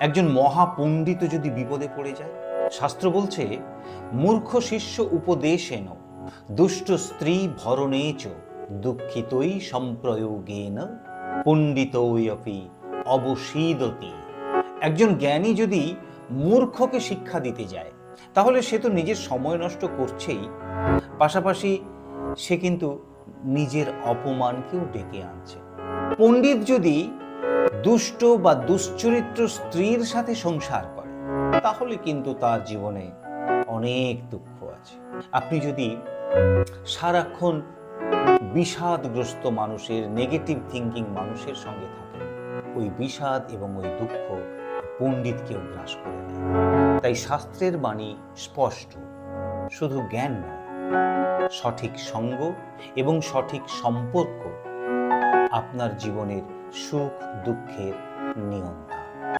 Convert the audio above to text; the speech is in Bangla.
একজন মহাপণ্ডিত যদি বিপদে পড়ে যায়, শাস্ত্র বলছে, মূর্খ শিষ্য উপদেশেন দুষ্ট স্ত্রী ভরণে চ, দুঃখিতই সম্প্রয়োগেন পণ্ডিতয়পি অবসীদতি। একজন জ্ঞানী যদি মূর্খকে শিক্ষা দিতে যায়, তাহলে সে তো নিজের সময় নষ্ট করছেই। পাশাপাশি সে কিন্তু নিজের অপমানকেও ডেকে আনছে। পণ্ডিত যদি দুষ্ট বা দুশ্চরিত্র স্ত্রীর সাথে সংসার করে, তাহলে কিন্তু তার জীবনে অনেক দুঃখ আছে। আপনি যদি সারাক্ষণ বিষাদগ্রস্ত মানুষের নেগেটিভ থিঙ্কিং মানুষের সঙ্গে থাকেন, ওই বিষাদ এবং ওই দুঃখ পণ্ডিতকেও গ্রাস করে নেয় তাই শাস্ত্রের বাণী স্পষ্ট, শুধু জ্ঞান নয়, সঠিক সঙ্গ এবং সঠিক সম্পর্ক আপনার জীবনের সুখ দুঃখের নিয়ন্ত্রণ